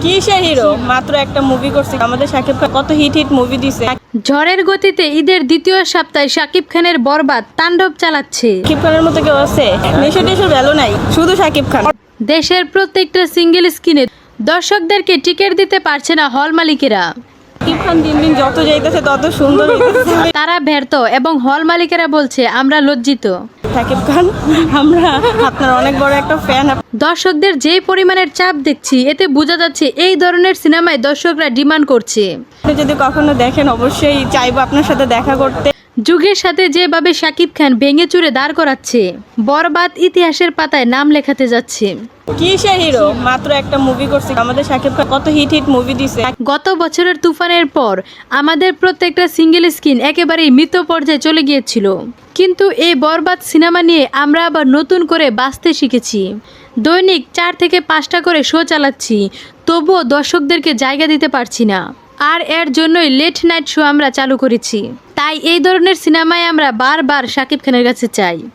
কিসের হিরো মাত্র একটা মুভি করছে। আমাদের সাকিব খান কত হিট হিট মুভি দিছে। ঝড়ের গতিতে ঈদের দ্বিতীয় সপ্তাহে শাকিব খানের বরবাদ তাণ্ডব চালাচ্ছে। সাকিব খানের মতো কেউ আছে? নেশো ভ্যালু নাই শুধু সাকিব খান। দেশের প্রত্যেকটা সিঙ্গেল স্ক্রিনে দর্শকদেরকে টিকিট দিতে পারছে না হল মালিকেরা। সাকিব খান দিন দিন যত যাইতেছে তত সুন্দর তারা ব্যর্থ এবং হল মালিকেরা বলছে আমরা লজ্জিত। সাকিব খান আমরা আপনার অনেক বড় একটা ফ্যান দর্শকদের যে পরিমাণের চাপ দেখছি এতে বোঝা যাচ্ছে এই ধরনের সিনেমায় দর্শকরা ডিমান্ড করছে। আপনি যদি কখনো দেখেন অবশ্যই চাইব আপনার সাথে দেখা করতে। যুগের সাথে যেভাবে শাকিব খান ভেঙে চুরে দাঁড় করাচ্ছে বরবাদ ইতিহাসের পাতায় নাম লেখাতে যাচ্ছে। কিসের হিরো মাত্র একটা মুভি করছে। আমাদের সাকিব খান কত হিট হিট মুভি দিছে। গত বছরের তুফানের পর আমাদের প্রত্যেকটা সিঙ্গেল স্ক্রিন একেবারেই মৃত পর্যায়ে চলে গিয়েছিল। কিন্তু এই বরবাদ সিনেমা নিয়ে আমরা আবার নতুন করে বাঁচতে শিখেছি। দৈনিক চার থেকে পাঁচটা করে শো চালাচ্ছি, তবুও দর্শকদেরকে জায়গা দিতে পারছি না। আর এর জন্যই লেট নাইট শো আমরা চালু করেছি। তাই এই ধরনের সিনেমায় আমরা বারবার শাকিব খানের কাছে চাই।